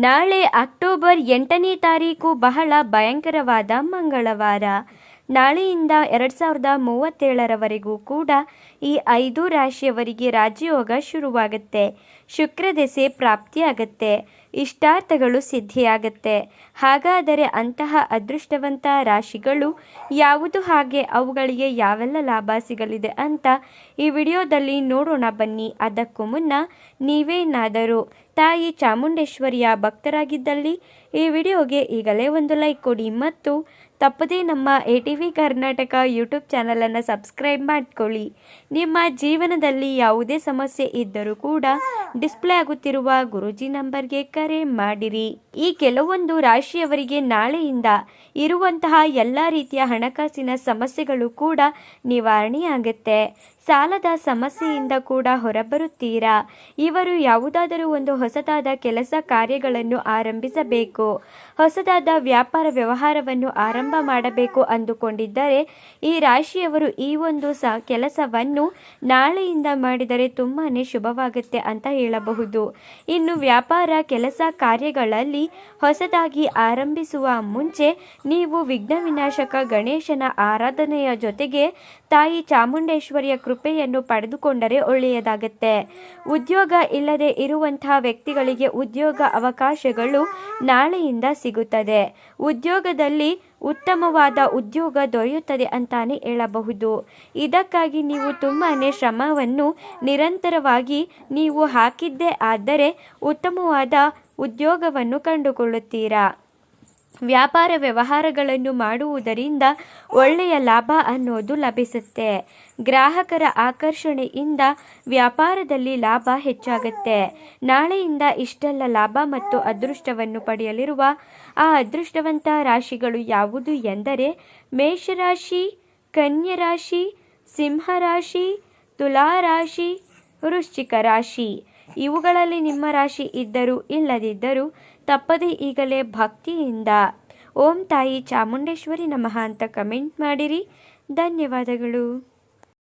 ನಾಳೆ ಅಕ್ಟೋಬರ್ ಎಂಟನೇ ತಾರೀಕು ಬಹಳ ಭಯಂಕರವಾದ ಮಂಗಳವಾರ. ನಾಳೆಯಿಂದ ಎರಡು ಸಾವಿರದ ಮೂವತ್ತೇಳರವರೆಗೂ ಕೂಡ ಈ ಐದು ರಾಶಿಯವರಿಗೆ ರಾಜಯೋಗ ಶುರುವಾಗುತ್ತೆ. ಶುಕ್ರ ದೆಸೆ ಪ್ರಾಪ್ತಿಯಾಗತ್ತೆ. ಇಷ್ಟಾರ್ಥಗಳು ಸಿದ್ಧಿಯಾಗತ್ತೆ. ಹಾಗಾದರೆ ಅಂತಹ ಅದೃಷ್ಟವಂತ ರಾಶಿಗಳು ಯಾವುದು ಹಾಗೆ ಅವುಗಳಿಗೆ ಯಾವೆಲ್ಲ ಲಾಭ ಸಿಗಲಿದೆ ಅಂತ ಈ ವಿಡಿಯೋದಲ್ಲಿ ನೋಡೋಣ ಬನ್ನಿ. ಅದಕ್ಕೂ ಮುನ್ನ ನೀವೇನಾದರೂ ತಾಯಿ ಚಾಮುಂಡೇಶ್ವರಿಯ ಭಕ್ತರಾಗಿದ್ದಲ್ಲಿ ಈ ವಿಡಿಯೋಗೆ ಈಗಲೇ ಒಂದು ಲೈಕ್ ಕೊಡಿ ಮತ್ತು ತಪ್ಪದೇ ನಮ್ಮ A T V Karnataka YouTube ಚಾನಲನ್ನು ಸಬ್ಸ್ಕ್ರೈಬ್ ಮಾಡಿಕೊಳ್ಳಿ. ನಿಮ್ಮ ಜೀವನದಲ್ಲಿ ಯಾವುದೇ ಸಮಸ್ಯೆ ಇದ್ದರೂ ಕೂಡ ಡಿಸ್ಪ್ಲೇ ಆಗುತ್ತಿರುವ ಗುರುಜಿ ನಂಬರ್ಗೆ ಕರೆ ಮಾಡಿರಿ. ಈ ಕೆಲವೊಂದು ರಾಶಿಯವರಿಗೆ ನಾಳೆಯಿಂದ ಇರುವಂತಹ ಎಲ್ಲ ರೀತಿಯ ಹಣಕಾಸಿನ ಸಮಸ್ಯೆಗಳು ಕೂಡ ನಿವಾರಣೆಯಾಗುತ್ತೆ. ಸಾಲದ ಸಮಸ್ಯೆಯಿಂದ ಕೂಡ ಹೊರಬರುತ್ತೀರಾ? ಇವರು ಯಾವುದಾದರೂ ಒಂದು ಹೊಸದಾದ ಕೆಲಸ ಕಾರ್ಯಗಳನ್ನು ಆರಂಭಿಸಬೇಕು. ಹೊಸದಾದ ವ್ಯಾಪಾರ ವ್ಯವಹಾರವನ್ನು ಆರಂಭ ಮಾಡಬೇಕು ಅಂದುಕೊಂಡಿದ್ದರೆ ಈ ರಾಶಿಯವರು ಈ ಒಂದು ಸ ಕೆಲಸವನ್ನು ನಾಳೆಯಿಂದ ಮಾಡಿದರೆ ತುಂಬಾ ಶುಭವಾಗುತ್ತೆ ಅಂತ ಹೇಳಬಹುದು. ಇನ್ನು ವ್ಯಾಪಾರ ಕೆಲಸ ಕಾರ್ಯಗಳಲ್ಲಿ ಹೊಸದಾಗಿ ಆರಂಭಿಸುವ ಮುಂಚೆ ನೀವು ವಿಘ್ನ ವಿನಾಶಕ ಗಣೇಶನ ಆರಾಧನೆಯ ಜೊತೆಗೆ ತಾಯಿ ಚಾಮುಂಡೇಶ್ವರಿಯ ಕೃಪೆಯನ್ನು ಪಡೆದುಕೊಂಡರೆ ಒಳ್ಳೆಯದಾಗುತ್ತೆ. ಉದ್ಯೋಗ ಇಲ್ಲದೆ ಇರುವಂತಹ ವ್ಯಕ್ತಿಗಳಿಗೆ ಉದ್ಯೋಗ ಅವಕಾಶಗಳು ನಾಳೆಯಿಂದ ಸಿಗುತ್ತದೆ. ಉದ್ಯೋಗದಲ್ಲಿ ಉತ್ತಮವಾದ ಉದ್ಯೋಗ ದೊರೆಯುತ್ತದೆ ಅಂತಾನೆ ಹೇಳಬಹುದು. ಇದಕ್ಕಾಗಿ ನೀವು ತುಂಬಾ ಶ್ರಮವನ್ನು ನಿರಂತರವಾಗಿ ನೀವು ಹಾಕಿದ್ದೇ ಆದರೆ ಉತ್ತಮವಾದ ಉದ್ಯೋಗವನ್ನು ಕಂಡುಕೊಳ್ಳುತ್ತೀರಾ? ವ್ಯಾಪಾರ ವ್ಯವಹಾರಗಳನ್ನು ಮಾಡುವುದರಿಂದ ಒಳ್ಳೆಯ ಲಾಭ ಅನ್ನೋದು ಲಭಿಸುತ್ತೆ. ಗ್ರಾಹಕರ ಆಕರ್ಷಣೆಯಿಂದ ವ್ಯಾಪಾರದಲ್ಲಿ ಲಾಭ ಹೆಚ್ಚಾಗುತ್ತೆ. ನಾಳೆಯಿಂದ ಇಷ್ಟೆಲ್ಲ ಲಾಭ ಮತ್ತು ಅದೃಷ್ಟವನ್ನು ಪಡೆಯಲಿರುವ ಆ ಅದೃಷ್ಟವಂತ ರಾಶಿಗಳು ಯಾವುದು ಎಂದರೆ ಮೇಷರಾಶಿ, ಕನ್ಯರಾಶಿ, ಸಿಂಹರಾಶಿ, ತುಲಾರಾಶಿ, ವೃಶ್ಚಿಕ ರಾಶಿ. ಇವುಗಳಲ್ಲಿ ನಿಮ್ಮ ರಾಶಿ ಇದ್ದರೂ ಇಲ್ಲದಿದ್ದರೂ ತಪ್ಪದೆ ಈಗಲೇ ಭಕ್ತಿಯಿಂದ. ಓಂ ತಾಯಿ ಚಾಮುಂಡೇಶ್ವರಿ ನಮಃ ಅಂತ ಕಮೆಂಟ್ ಮಾಡಿರಿ. ಧನ್ಯವಾದಗಳು.